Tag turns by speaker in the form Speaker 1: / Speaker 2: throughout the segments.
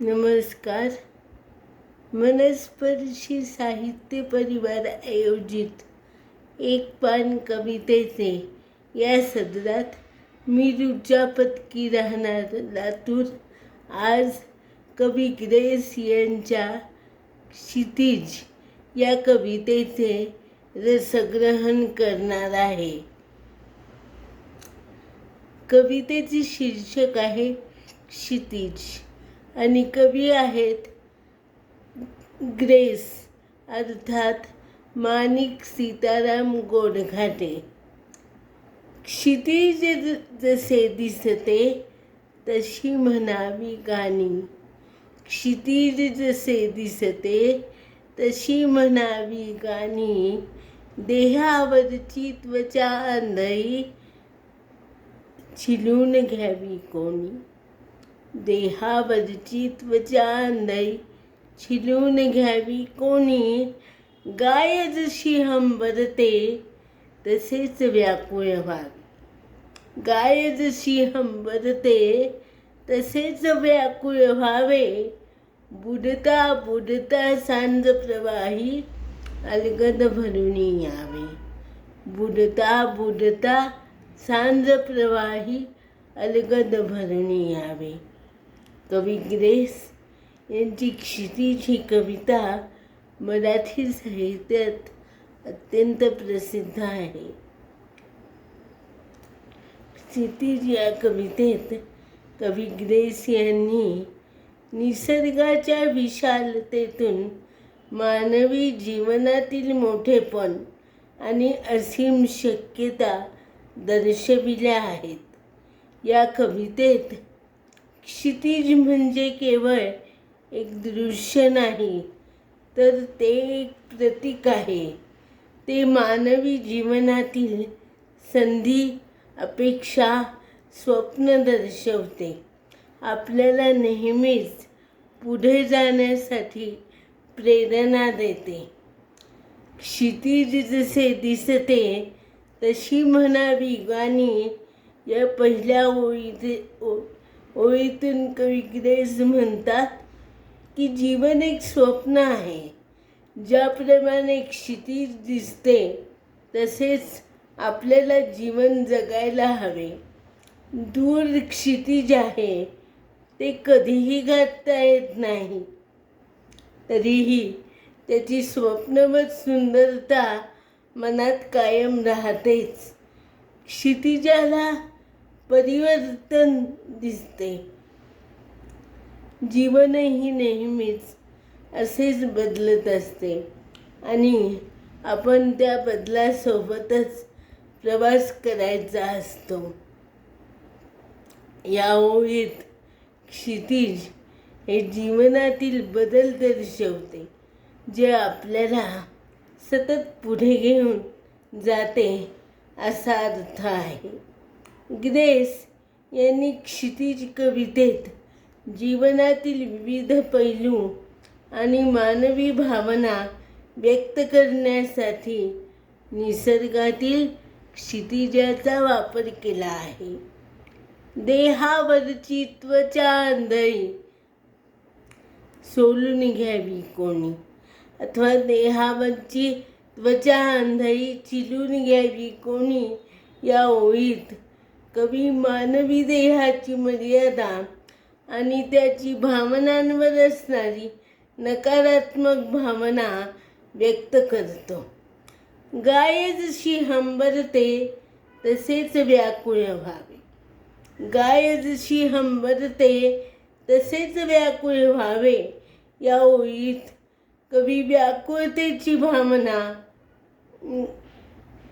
Speaker 1: नमस्कार. मनस्पर्शी साहित्य परिवार आयोजित एक पान कवितेचे या सदरात मी रुचा पत्की राहणार लातूर. आज कवी ग्रेस यांच्या क्षितिज या कवितेचे रसग्रहण करणार आहे. कवितेचे शीर्षक आहे क्षितिज. आणि कवी आहेत ग्रेस अर्थात माणिक सीताराम गोडघाटे. क्षितिज जसे दिसते तशी म्हणावी गाणी. क्षितिज जसे दिसते तशी म्हणावी गाणी. देहावरची त्वचा आंधळी छिलून घ्यावी कोणी. देहावरची त्वचा आंधळी छिलून घ्यावी कोणी? गाय जशी हंबरते तसेच व्याकुळ व्हावे. गाय जशी हंबरते तसेच व्याकुळ व्हावे. बुडता बुडता सांज प्रवाही अलगद भरून यावे. बुडता बुडता सांज प्रवाही अलगद भरून यावे. कवी ग्रेस यांची क्षितिज ही कविता मराठी साहित्यात अत्यंत प्रसिद्ध आहे. क्षितिज या कवितेत कवी ग्रेस यांनी निसर्गाच्या विशालतेतून मानवी जीवनातील मोठेपण आणि असीम शक्यता दर्शविल्या आहेत. या कवितेत क्षितिज म्हणजे केवळ एक दृश्य नाही तर ते एक प्रतीक आहे. ते मानवी जीवनातील संधी अपेक्षा स्वप्न दर्शवते. आपल्याला नेहमीच पुढे जाण्यासाठी प्रेरणा देते. क्षितिज जसे दिसते तशी म्हणावी गाणी या पहिल्या ओळीचे ओ- ओळीतून कवी ग्रेस म्हणतात की जीवन एक स्वप्न आहे. ज्याप्रमाणे क्षितिज दिसते तसेच आपल्याला जीवन जगायला हवे. दूर क्षितिज आहे ते कधीही गाठता येत नाही. तरीही त्याची स्वप्नवत सुंदरता मनात कायम राहतेच. क्षितिजाला परिवर्तन दिसते. जीवनही नेहमीच असेच बदलत असते. आणि आपण त्या बदलासोबतच प्रवास करायचा असतो. या ओळीत क्षितिज हे जीवनातील बदल दर्शवते जे आपल्याला सतत पुढे घेऊन जाते असा अर्थ आहे. ग्रेस यांनी क्षितिज कवितेत जीवनातील विविध पैलू आणि मानवी भावना व्यक्त करण्यासाठी निसर्गातील क्षितिजाचा वापर केला आहे. देहावरची त्वचा आंधळी सोलून घ्यावी कोणी? अथवा देहावरची त्वचा आंधळी चिलून घ्यावी कोणी? या ओळीत कवी मानवी देहाची मर्यादा आणि त्याची भावनांवर असणारी नकारात्मक भावना व्यक्त करतो. गाय जशी हंबरते तसेच व्याकुळ व्हावे. गाय जशी हंबरते तसेच व्याकुळ व्हावे. या ओळीत कवी व्याकुळतेची भावना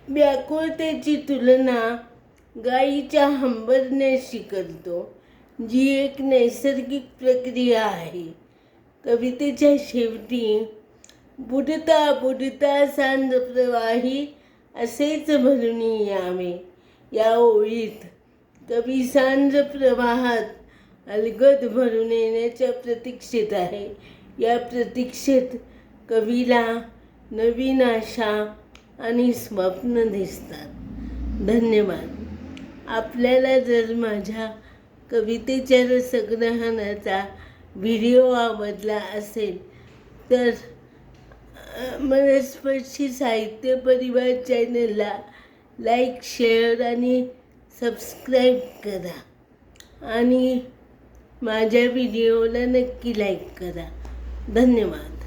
Speaker 1: व्याकुळतेची तुलना गायीच्या हंबरने शिकलतो जी एक नैसर्गिक प्रक्रिया आहे. कवितेच्या शेवटी बुडता बुडता सांद प्रवाही असेच भरून यावे. या ओळीत कवी सांज प्रवाहात अलगद भरून येण्याच्या प्रतीक्षेत आहे. या प्रतीक्षेत कवीला नवीन आशा आणि स्वप्न दिसतात. धन्यवाद. आपल्याला जर माझ्या कवितेच्या रसग्रहणाचा व्हिडिओ आवडला असेल तर मनस्पर्शी साहित्य परिवार चॅनलला लाईक शेअर आणि सबस्क्राईब करा. आणि माझ्या व्हिडिओला नक्की लाईक करा. धन्यवाद.